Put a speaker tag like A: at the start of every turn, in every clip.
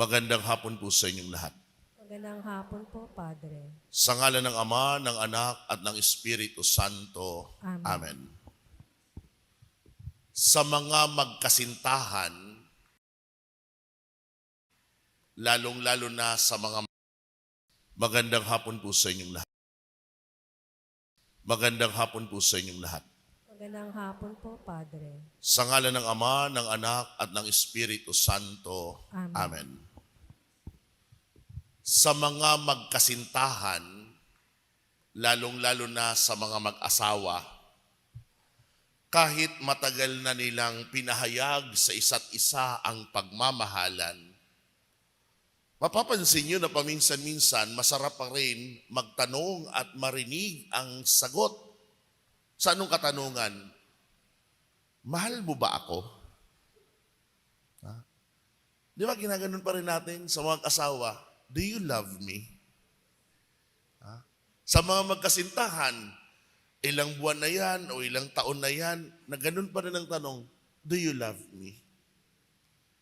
A: Magandang hapon po sa inyong lahat.
B: Magandang hapon po, Padre.
A: Sa ngalan ng Ama, ng Anak, at ng Espiritu Santo.
B: Amen.
A: Amen. Sa mga magkasintahan, lalong-lalo na sa mga magandang hapon po sa inyong lahat. Magandang hapon po sa inyong lahat.
B: Magandang hapon po, Padre.
A: Sa ngalan ng Ama, ng Anak, at ng Espiritu Santo.
B: Amen.
A: Amen. Sa mga magkasintahan, lalong-lalo na sa mga mag-asawa, kahit matagal na nilang pinahayag sa isa't isa ang pagmamahalan, mapapansin nyo na paminsan-minsan masarap pa rin magtanong at marinig ang sagot. Sa anong katanungan? Mahal mo ba ako? Ha? Di ba ginaganon pa rin natin sa mga asawa? Do you love me? Ha? Sa mga magkasintahan, ilang buwan na yan o ilang taon na yan, na ganun pa rin ang tanong, do you love me?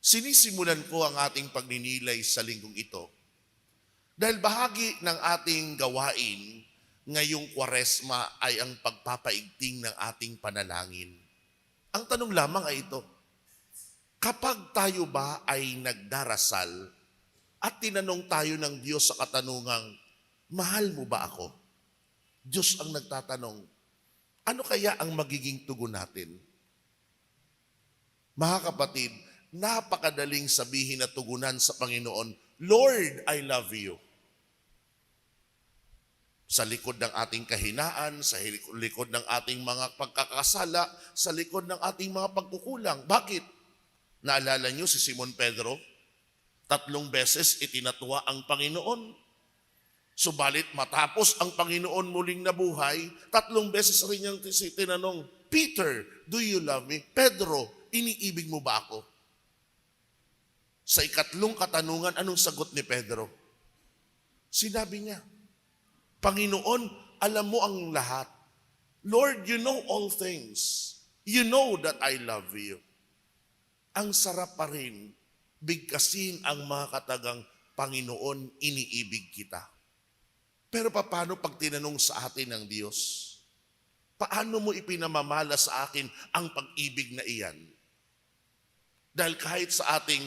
A: Sinisimulan ko ang ating pagninilay sa linggong ito. Dahil bahagi ng ating gawain ngayong kwaresma ay ang pagpapaigting ng ating panalangin. Ang tanong lamang ay ito, kapag tayo ba ay nagdarasal at tinanong tayo ng Diyos sa katanungang, mahal mo ba ako? Diyos ang nagtatanong, ano kaya ang magiging tugon natin? Mga kapatid, napakadaling sabihin at tugunan sa Panginoon, Lord, I love you. Sa likod ng ating kahinaan, sa likod ng ating mga pagkakasala, sa likod ng ating mga pagkukulang. Bakit? Naalala niyo si Simon Pedro? Tatlong beses itinatuwa ang Panginoon. Subalit matapos ang Panginoon muling nabuhay, tatlong beses rin niyang tinanong, Peter, do you love me? Pedro, iniibig mo ba ako? Sa ikatlong katanungan, anong sagot ni Pedro? Sinabi niya, Panginoon, alam mo ang lahat. Lord, you know all things. You know that I love you. Ang sarap pa rin, bigkasin ang mga katagang, Panginoon, iniibig kita. Pero paano pag tinanong sa atin ng Diyos? Paano mo ipinamamala sa akin ang pag-ibig na iyan? Dahil kahit sa ating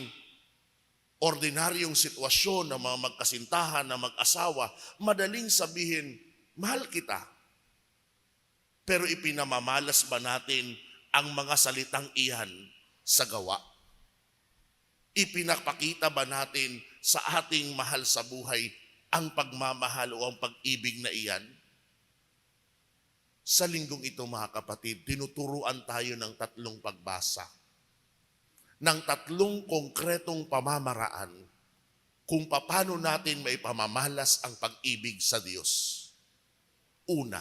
A: ordinaryong sitwasyon ng mga magkasintahan, na mag-asawa, madaling sabihin, mahal kita. Pero ipinamamalas ba natin ang mga salitang iyan sa gawa? Ipinapakita ba natin sa ating mahal sa buhay ang pagmamahal o ang pag-ibig na iyan? Sa linggong ito mga kapatid, tinuturuan tayo ng tatlong pagbasa ng tatlong konkretong pamamaraan kung paano natin may pamamalas ang pag-ibig sa Diyos. Una,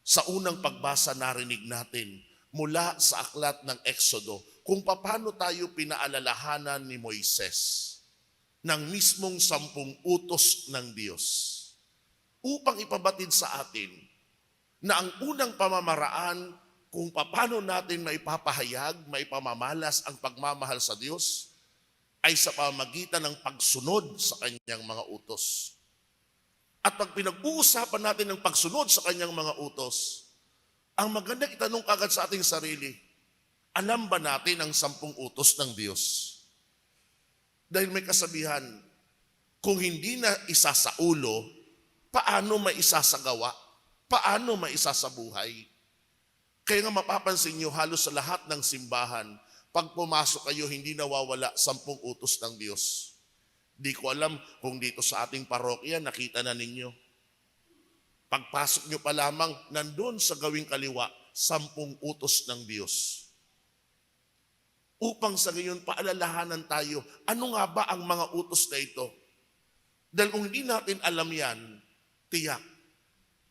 A: sa unang pagbasa narinig natin mula sa aklat ng Exodo kung paano tayo pinaalalahanan ni Moises ng mismong sampung utos ng Diyos upang ipabatid sa atin na ang unang pamamaraan kung paano natin maipapahayag, maipamamalas ang pagmamahal sa Diyos ay sa pamagitan ng pagsunod sa kanyang mga utos. At pag pinag-uusapan natin ng pagsunod sa kanyang mga utos, ang magandang itanong kagad sa ating sarili, alam ba natin ang sampung utos ng Diyos? Dahil may kasabihan, kung hindi na isa sa ulo, paano may isa sa gawa? Paano may isa sa buhay? Kaya nga mapapansin nyo, halos sa lahat ng simbahan, pag pumasok kayo, hindi nawawala sampung utos ng Diyos. Di ko alam kung dito sa ating parokya, nakita na ninyo. Pagpasok nyo pa lamang, nandun sa gawing kaliwa, sampung utos ng Diyos. Upang sa ngayon, paalalahanan tayo, ano nga ba ang mga utos na ito? Dahil kung hindi natin alam yan, tiyak,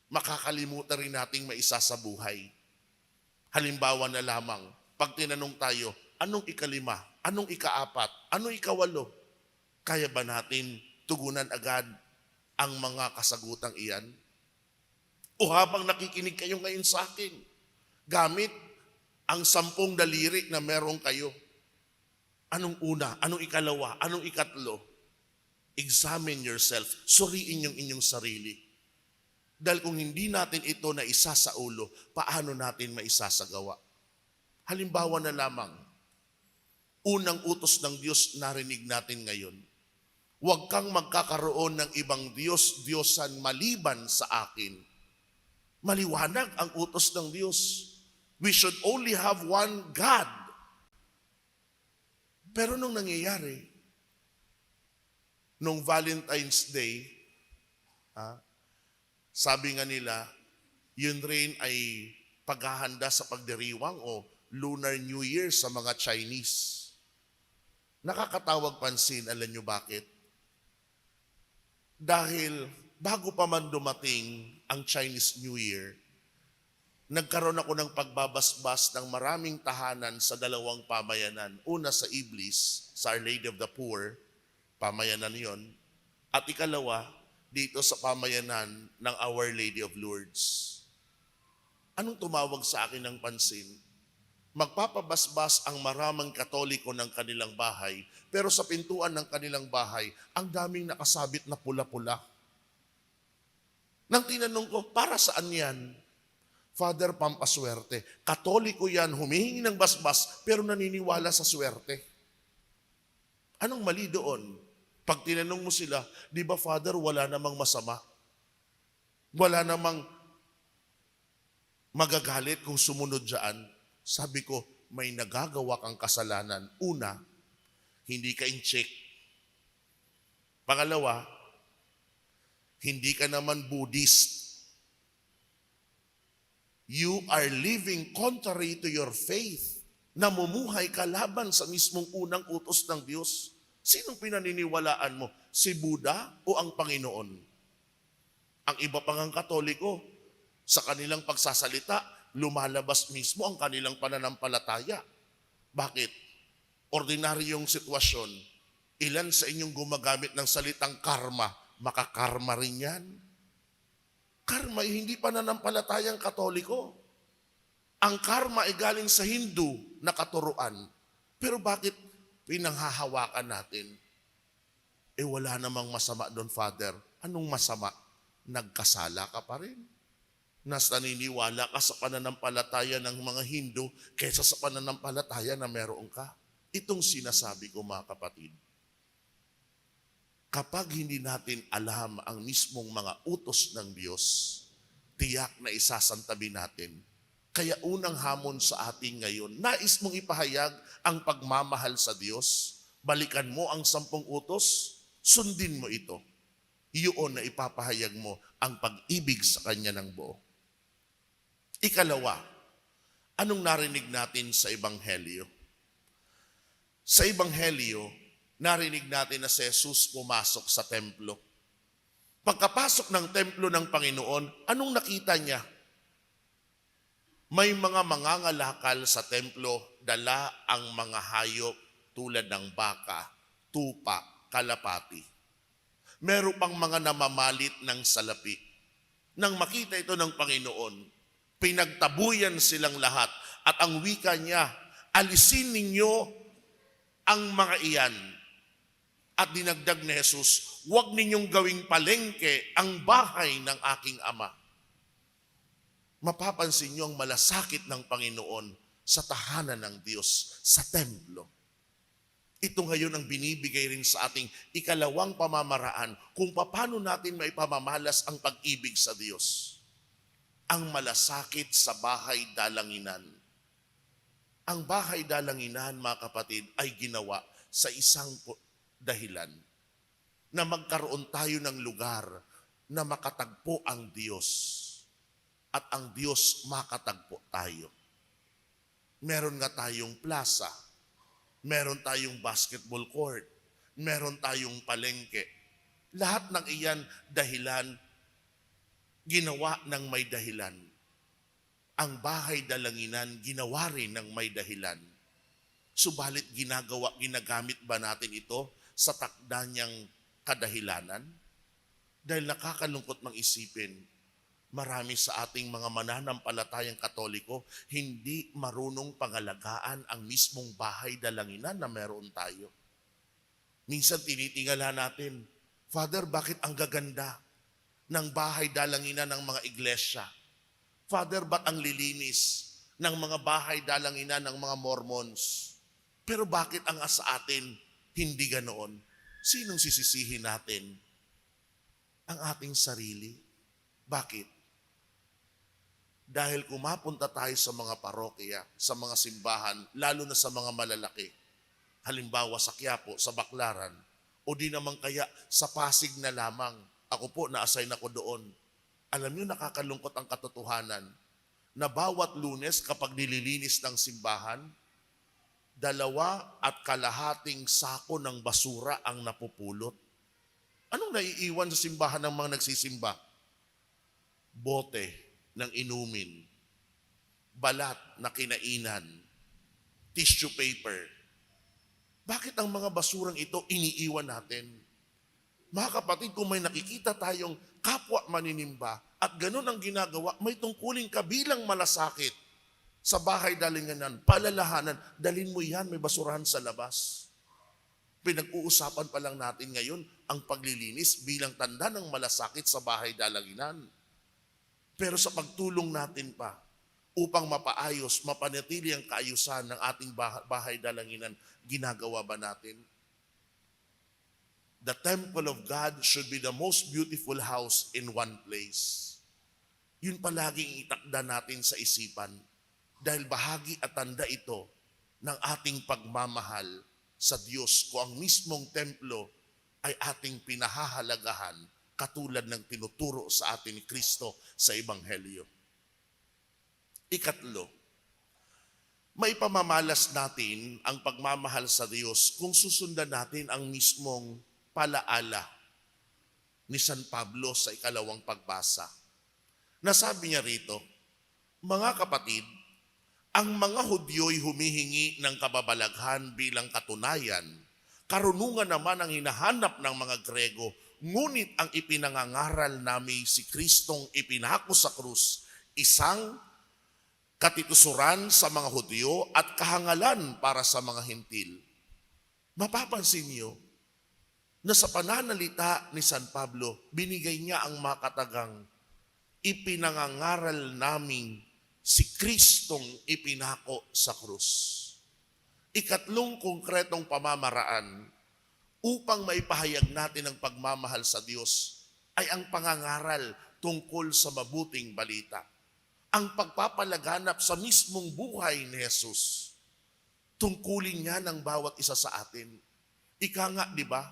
A: makakalimutan rin nating maisa sa buhay. Halimbawa na lamang, pag tinanong tayo, anong ikalima, anong ikaapat, anong ikawalo, kaya ba natin tugunan agad ang mga kasagutang iyan? O habang nakikinig kayo ngayon sa akin, gamit ang sampung daliri na meron kayo, Anong una? Anong ikalawa? Anong ikatlo? Examine yourself. Suriin yung inyong sarili. Dahil kung hindi natin ito na isa sa ulo, paano natin maisasagawa? Halimbawa na lamang, unang utos ng Diyos narinig natin ngayon. Huwag kang magkakaroon ng ibang Diyos, Diyosan maliban sa akin. Maliwanag ang utos ng Diyos. We should only have one God. Pero nung nangyayari, nung Valentine's Day, ha, sabi nga nila, yun rin ay paghahanda sa pagdiriwang o Lunar New Year sa mga Chinese. Nakakatawag pansin, alam nyo bakit? Dahil bago pa man dumating ang Chinese New Year, nagkaroon ako ng pagbabasbas ng maraming tahanan sa dalawang pamayanan. Una sa Iblis, sa Our Lady of the Poor, pamayanan yon. At ikalawa, dito sa pamayanan ng Our Lady of Lourdes. Anong tumawag sa akin ng pansin? Magpapabasbas ang maramang katoliko ng kanilang bahay, pero sa pintuan ng kanilang bahay, ang daming nakasabit na pula-pula. Nang tinanong ko, para saan yan? Father, pampaswerte. Katoliko yan, humihingi ng basbas, pero naniniwala sa swerte. Anong mali doon? Pag tinanong mo sila, di ba Father, wala namang masama? Wala namang magagalit kung sumunod dyan. Sabi ko, may nagagawa kang kasalanan. Una, hindi ka in-check. Pangalawa, hindi ka naman Buddhist. You are living contrary to your faith. Namumuhay ka laban sa mismong unang utos ng Diyos. Sinong pinaniniwalaan mo? Si Buddha o ang Panginoon? Ang iba pang ang katoliko, sa kanilang pagsasalita, lumalabas mismo ang kanilang pananampalataya. Bakit? Ordinaryong sitwasyon, ilan sa inyong gumagamit ng salitang karma, makakarma rin yan. Karma ay hindi pananampalatayang katoliko. Ang karma ay galing sa Hindu na katuruan. Pero bakit pinanghahawakan natin? Eh wala namang masama doon, Father. Anong masama? Nagkasala ka pa rin. Nas naniniwala ka sa pananampalataya ng mga Hindu kaysa sa pananampalataya na meron ka. Itong sinasabi ko mga kapatid. Kapag hindi natin alam ang mismong mga utos ng Diyos, tiyak na isasantabi natin. Kaya unang hamon sa atin ngayon, nais mong ipahayag ang pagmamahal sa Diyos. Balikan mo ang sampung utos, sundin mo ito. Iyon na ipapahayag mo ang pag-ibig sa Kanya ng buo. Ikalawa, anong narinig natin sa Ebanghelyo? Sa Ebanghelyo, narinig natin na si Jesus pumasok sa templo. Pagkapasok ng templo ng Panginoon, anong nakita niya? May mga mangangalakal sa templo, dala ang mga hayop tulad ng baka, tupa, kalapati. Meron pang mga namamalit ng salapi. Nang makita ito ng Panginoon, pinagtabuyan silang lahat at ang wika niya, alisin ninyo ang mga iyan. At dinagdag ni Jesus, huwag ninyong gawing palengke ang bahay ng aking ama. Mapapansin niyo ang malasakit ng Panginoon sa tahanan ng Diyos, sa templo. Ito ngayon ang binibigay rin sa ating ikalawang pamamaraan kung paano natin maipamamalas ang pag-ibig sa Diyos. Ang malasakit sa bahay dalanginan. Ang bahay dalanginan, mga kapatid, ay ginawa sa isang dahilan na magkaroon tayo ng lugar na makatagpo ang Diyos at ang Diyos makatagpo tayo. Meron nga tayong plaza, meron tayong basketball court, meron tayong palengke. Lahat ng iyan dahilan, ginawa ng may dahilan. Ang bahay dalanginan, ginawa rin ng may dahilan. Subalit ginagawa, ginagamit ba natin ito sa takda niyang kadahilanan? Dahil nakakalungkot mang isipin, marami sa ating mga mananampalatayang katoliko hindi marunong pangalagaan ang mismong bahay dalanginan na meron tayo. Minsan tinitingala natin, Father, bakit ang gaganda ng bahay dalanginan ng mga iglesia? Father, ba't ang lilinis ng mga bahay dalanginan ng mga Mormons? Pero bakit ang sa atin hindi ganoon? Sinong sisisihin natin? Ang ating sarili. Bakit? Dahil kumapunta tayo sa mga parokya, sa mga simbahan, lalo na sa mga malalaki. Halimbawa sa Quiapo, sa Baklaran, o di naman kaya sa Pasig na lamang. Ako po, na-assign ako doon. Alam niyo, nakakalungkot ang katotohanan na bawat lunes kapag nililinis ng simbahan, dalawa at kalahating sako ng basura ang napupulot. Anong naiiwan sa simbahan ng mga nagsisimba? Bote ng inumin, balat na kinainan, tissue paper. Bakit ang mga basurang ito iniiwan natin? Mga kapatid, kung may nakikita tayong kapwa maninimba at ganun ang ginagawa, may tungkuling kabilang malasakit sa bahay dalinganan, palalahanan, dalin mo yan, may basurahan sa labas. Pinag-uusapan pa lang natin ngayon ang paglilinis bilang tanda ng malasakit sa bahay dalanginan. Pero sa pagtulong natin pa upang mapaayos, mapanatili ang kaayusan ng ating bah- bahay dalanginan, ginagawa ba natin? The temple of God should be the most beautiful house in one place. Yun palaging itakda natin sa isipan dahil bahagi at tanda ito ng ating pagmamahal sa Diyos kung ang mismong templo ay ating pinahahalagahan katulad ng tinuturo sa atin ni Kristo sa Ebanghelyo. Ikatlo, may pamamalas natin ang pagmamahal sa Diyos kung susundan natin ang mismong palaala ni San Pablo sa ikalawang pagbasa. Nasabi niya rito, Mga kapatid, ang mga Hudyo'y humihingi ng kababalaghan bilang katunayan. Karunungan naman ang hinahanap ng mga Grego, ngunit ang ipinangangaral namin si Kristong ipinako sa krus, isang katitusuran sa mga Hudyo at kahangalan para sa mga Hintil. Mapapansin niyo na sa pananalita ni San Pablo, binigay niya ang makatagang ipinangangaral naming si Kristong ipinako sa krus. Ikatlong konkretong pamamaraan upang maipahayag natin ang pagmamahal sa Diyos ay ang pangangaral tungkol sa mabuting balita. Ang pagpapalaganap sa mismong buhay ni Jesus. Tungkulin niya ng bawat isa sa atin. Ika nga, di ba?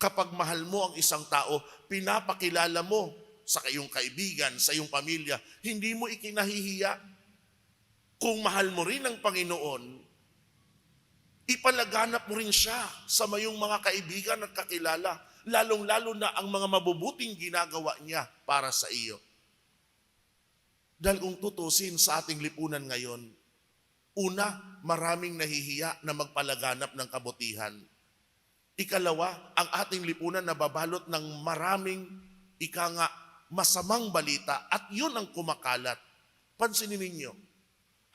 A: Kapag mahal mo ang isang tao, pinapakilala mo sa iyong kaibigan, sa iyong pamilya, hindi mo ikinahihiya. Kung mahal mo rin ang Panginoon, ipalaganap mo rin siya sa mayong mga kaibigan at kakilala, lalong-lalo na ang mga mabubuting ginagawa niya para sa iyo. Dahil kung tutusin sa ating lipunan ngayon, una, maraming nahihiya na magpalaganap ng kabutihan. Ikalawa, ang ating lipunan nababalot ng maraming ika nga masamang balita at yun ang kumakalat. Pansinin ninyo,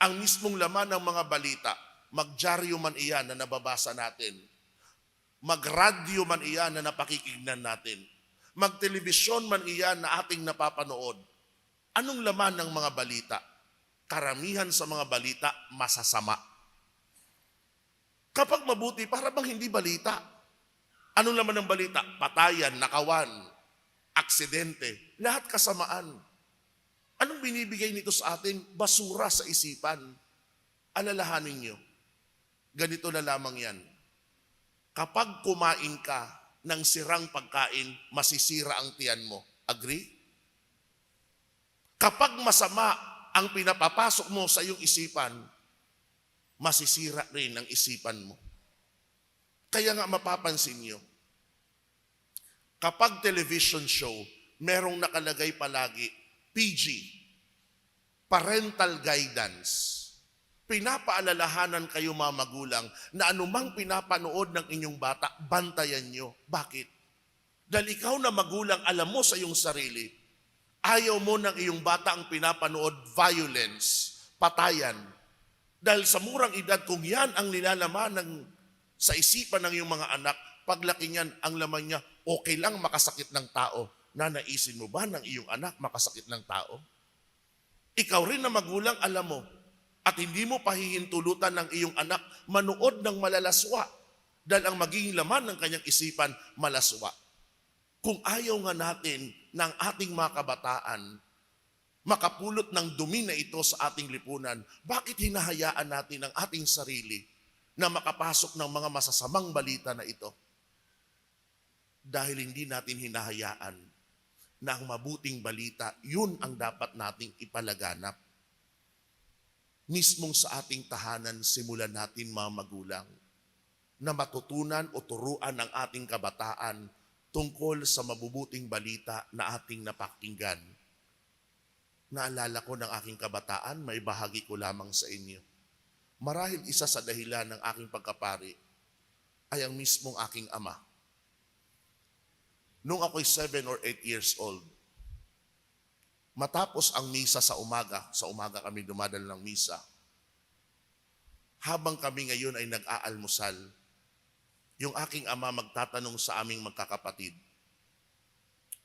A: ang mismong laman ng mga balita, magdyaryo man iyan na nababasa natin, magradyo man iyan na napakikignan natin, magtelebisyon man iyan na ating napapanood, anong laman ng mga balita? Karamihan sa mga balita, masasama. Kapag mabuti, para bang hindi balita? Anong laman ng balita? Patayan, nakawan, aksidente, lahat kasamaan. Anong binibigay nito sa atin? Basura sa isipan. Alalahanin nyo, ganito na lamang yan. Kapag kumain ka ng sirang pagkain, masisira ang tiyan mo. Agree? Kapag masama ang pinapapasok mo sa iyong isipan, masisira rin ang isipan mo. Kaya nga mapapansin nyo, kapag television show, merong nakalagay palagi, PG, parental guidance. Pinapaalalahanan kayo mga magulang na anumang pinapanood ng inyong bata, bantayan nyo. Bakit? Dahil ikaw na magulang, alam mo sa iyong sarili, Ayaw mo ng iyong bata ang pinapanood violence, patayan. Dahil sa murang edad, kung yan ang nilalaman ng, sa isipan ng iyong mga anak, paglaki niyan, ang laman niya, okay lang makasakit ng tao. Nanaisin mo ba ng iyong anak makasakit ng tao? Ikaw rin na magulang, alam mo, at hindi mo pahihintulutan ng iyong anak manood ng malalaswa dahil ang magiging laman ng kanyang isipan, malaswa. Kung ayaw nga natin ng ating mga kabataan makapulot ng dumi na ito sa ating lipunan, bakit hinahayaan natin ang ating sarili na makapasok ng mga masasamang balita na ito? Dahil hindi natin hinahayaan na ang mabuting balita, yun ang dapat nating ipalaganap. Mismong sa ating tahanan, simulan natin mga magulang na matutunan o turuan ang ating kabataan tungkol sa mabubuting balita na ating napakinggan. Naalala ko ng aking kabataan, may bahagi ko lamang sa inyo. Marahil isa sa dahilan ng aking pagkapari ay ang mismong aking ama. Nung ako'y seven or eight years old, matapos ang misa sa umaga, sa umaga kami dumadal ng misa, habang kami ngayon ay nag-aalmusal, yung aking ama magtatanong sa aming magkakapatid.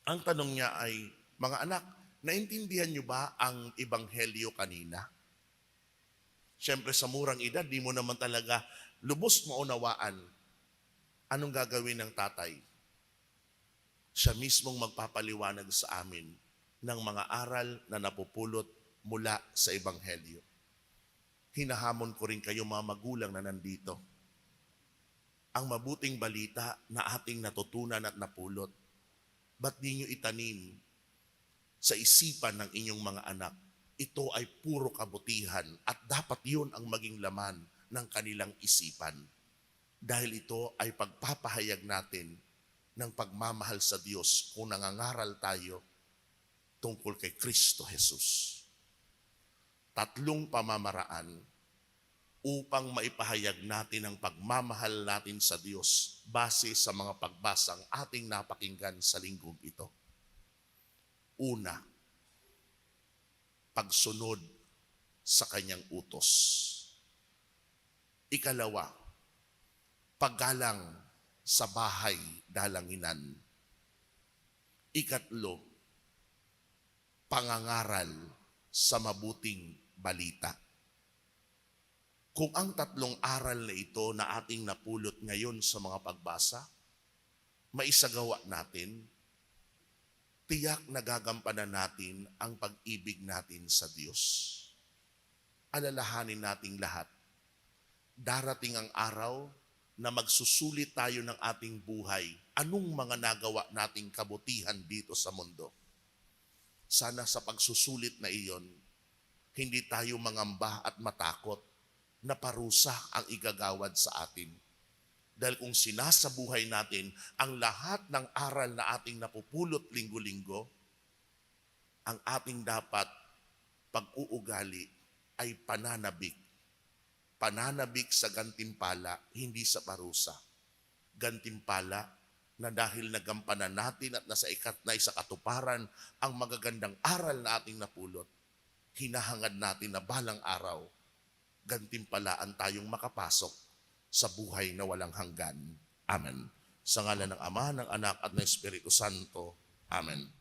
A: Ang tanong niya ay, mga anak, naintindihan niyo ba ang ebanghelyo kanina? Siyempre sa murang edad, di mo naman talaga lubos maunawaan anong gagawin ng tatay. Siya mismong magpapaliwanag sa amin ng mga aral na napupulot mula sa ebanghelyo. Hinahamon ko rin kayo mga magulang na nandito ang mabuting balita na ating natutunan at napulot. Ba't di itanim sa isipan ng inyong mga anak? Ito ay puro kabutihan at dapat yun ang maging laman ng kanilang isipan. Dahil ito ay pagpapahayag natin ng pagmamahal sa Diyos kung nangangaral tayo tungkol kay Kristo Jesus. Tatlong pamamaraan upang maipahayag natin ang pagmamahal natin sa Diyos base sa mga pagbasang ating napakinggan sa linggong ito. Una, pagsunod sa kanyang utos. Ikalawa, paggalang sa bahay dalanginan. Ikatlo, pangangaral sa mabuting balita. Kung ang tatlong aral na ito na ating napulot ngayon sa mga pagbasa, maisagawa natin, tiyak na gagampanan natin ang pag-ibig natin sa Diyos. Alalahanin nating lahat, darating ang araw na magsusulit tayo ng ating buhay, anong mga nagawa nating kabutihan dito sa mundo. Sana sa pagsusulit na iyon, hindi tayo mangamba at matakot na parusa ang igagawad sa atin. Dahil kung sinasabuhay natin ang lahat ng aral na ating napupulot linggo-linggo, ang ating dapat pag-uugali ay pananabik. Pananabik sa gantimpala, hindi sa parusa. Gantimpala na dahil nagampanan natin at nasa ikat na isa katuparan ang magagandang aral na ating napulot, hinahangad natin na balang araw gantimpalaan tayong makapasok sa buhay na walang hanggan. Amen. Sa ngala ng Ama, ng Anak at ng Espiritu Santo. Amen.